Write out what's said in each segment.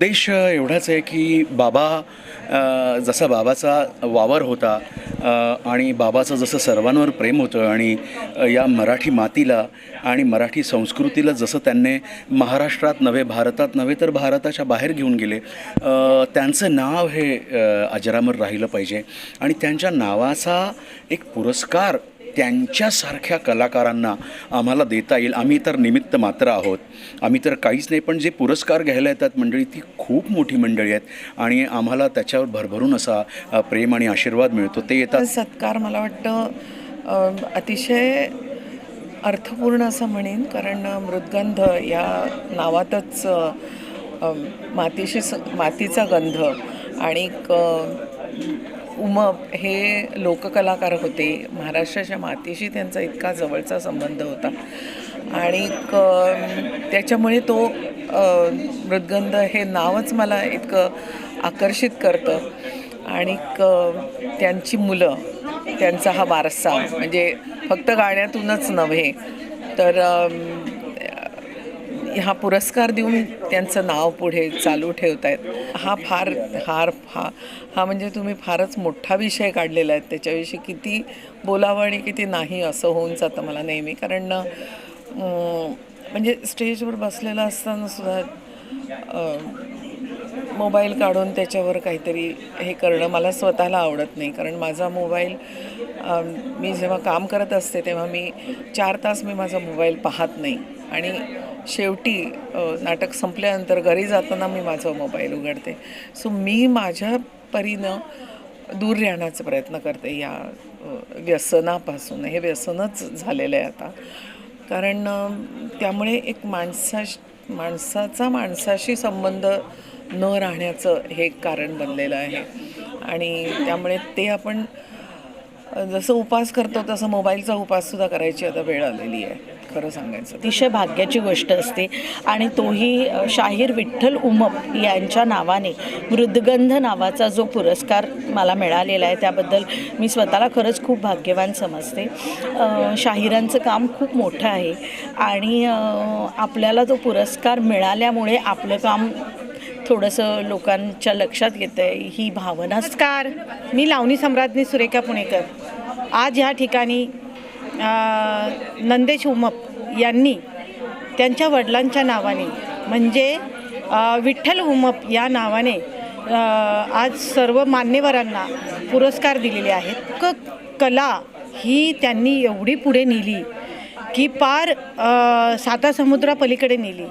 उद्देश एवढाच आहे की बाबा जसा बाबाचा वावर होता आणि बाबाचं जसं सर्वांवर प्रेम होतं आणि या मराठी मातीला आणि मराठी संस्कृतीला जसं त्यांनी महाराष्ट्रात नव्हे भारतात नव्हे तर भारताच्या बाहेर घेऊन गेले त्यांचं नाव हे अजरामर राहिलं पाहिजे. आणि त्यांच्या नावाचा एक पुरस्कार त्यांच्यासारख्या कलाकारांना आम्हाला देता येईल. आम्ही तर निमित्त मात्र आहोत. आम्ही तर काहीच नाही पण जे पुरस्कार घ्यायला येतात मंडळी ती खूप मोठी मंडळी आहेत. आणि आम्हाला त्याच्यावर भरभरून असा प्रेम आणि आशीर्वाद मिळतो. ते येतात. सत्कार मला वाटतं अतिशय अर्थपूर्ण असं म्हणेन कारण मृदगंध या नावातच मातीशी स मातीचा गंध आणि उमप हे लोककलाकार होते. महाराष्ट्राच्या मातीशी त्यांचा इतका जवळचा संबंध होता. आणि त्याच्यामुळे तो मृदगंध हे नावच मला इतकं आकर्षित करतं. आणि त्यांची मुलं त्यांचा हा वारसा म्हणजे फक्त गाण्यातूनच नव्हे तर हा पुरस्कार देऊन त्यांचं नाव पुढे चालू ठेवत आहेत हा फार हार हा हा म्हणजे तुम्ही फारच मोठा विषय काढलेला आहे. त्याच्याविषयी किती बोलावं आणि किती नाही असं होऊन जातं मला नेहमी. कारण म्हणजे स्टेजवर बसलेलं असताना सुद्धा मोबाईल काढून त्याच्यावर काहीतरी हे करणं मला स्वतःला आवडत नाही. कारण माझा मोबाईल मी जेव्हा काम करत असते तेव्हा मी चार तास मी माझा मोबाईल पाहत नाही. आणि शेवटी नाटक संपल्यानंतर घरी जाताना मी माझा मोबाईल उघडते. सो मी माझ्या परीनं दूर राहण्याचा प्रयत्न करते या व्यसनापासून. हे व्यसनच झालेलं आहे आता. कारण त्यामुळे एक माणसा माणसाचा माणसाशी संबंध न राहण्याचं हे कारण बनलेलं आहे. आणि त्यामुळे ते आपण जसं उपास करतो तसं मोबाईलचा उपाससुद्धा करायची आता वेळ आलेली आहे खरं सांगायचं अतिशय भाग्याची गोष्ट असते. आणि तोही शाहीर विठ्ठल उमप यांच्या नावाने मृदगंध नावाचा जो पुरस्कार मला मिळालेला आहे त्याबद्दल मी स्वतःला खरंच खूप भाग्यवान समजते. शाहिरांचं काम खूप मोठं आहे. आणि आपल्याला तो पुरस्कार मिळाल्यामुळे आपलं काम थोडंसं लोकांच्या लक्षात येतं आहे ही भावना. नमस्कार. मी लावणी सम्राज्ञी सुरेखा पुणेकर. आज ह्या ठिकाणी नंदेश उमप यांनी त्यांच्या वडिलांच्या नावाने म्हणजे विठ्ठल उमप या नावाने आज सर्व मान्यवरांना पुरस्कार दिलेले आहेत. क कला ही त्यांनी एवढी पुढे नेली की पार सातासमुद्रापलीकडे साता समुद्रापलीकडे नेली.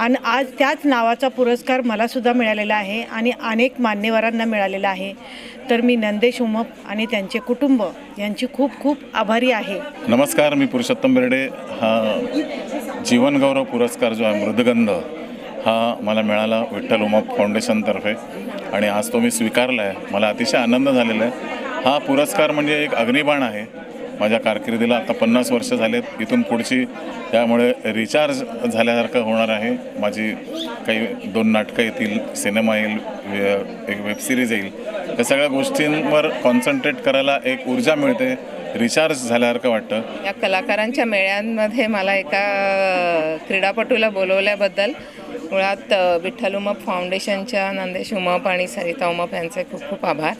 आणि आज त्याच नावाचा पुरस्कार मलासुद्धा मिळालेला आहे आणि अनेक मान्यवरांना मिळालेला आहे. तर मी नंदेश उमप आणि त्यांचे कुटुंब यांची खूप खूप आभारी आहे. नमस्कार मी पुरुषोत्तम बेर्डे. हा जीवनगौरव पुरस्कार जो आहे मृदगंध हा मला मिळाला विठ्ठल उमप फाउंडेशनतर्फे आणि आज तो मी स्वीकारला आहे मला अतिशय आनंद झालेला आहे. हा पुरस्कार म्हणजे एक अग्निबाण आहे. माझ्या कारकिर्दीला आता पन्नास वर्ष झालेत. इथून पुढची त्यामुळे रिचार्ज झाल्यासारखं होणार आहे. माझी काही दोन नाटकं येतील सिनेमा येईल एक वेबसिरीज येईल. या सगळ्या गोष्टींवर कॉन्सन्ट्रेट करायला एक ऊर्जा मिळते रिचार्ज झाल्यासारखं वाटतं. या कलाकारांच्या मेळ्यांमध्ये मला एका क्रीडापटूला बोलवल्याबद्दल मुळात विठ्ठल उमप फाउंडेशनच्या नंदेश उमप आणि सरिता उमप यांचे खूप खूप आभार.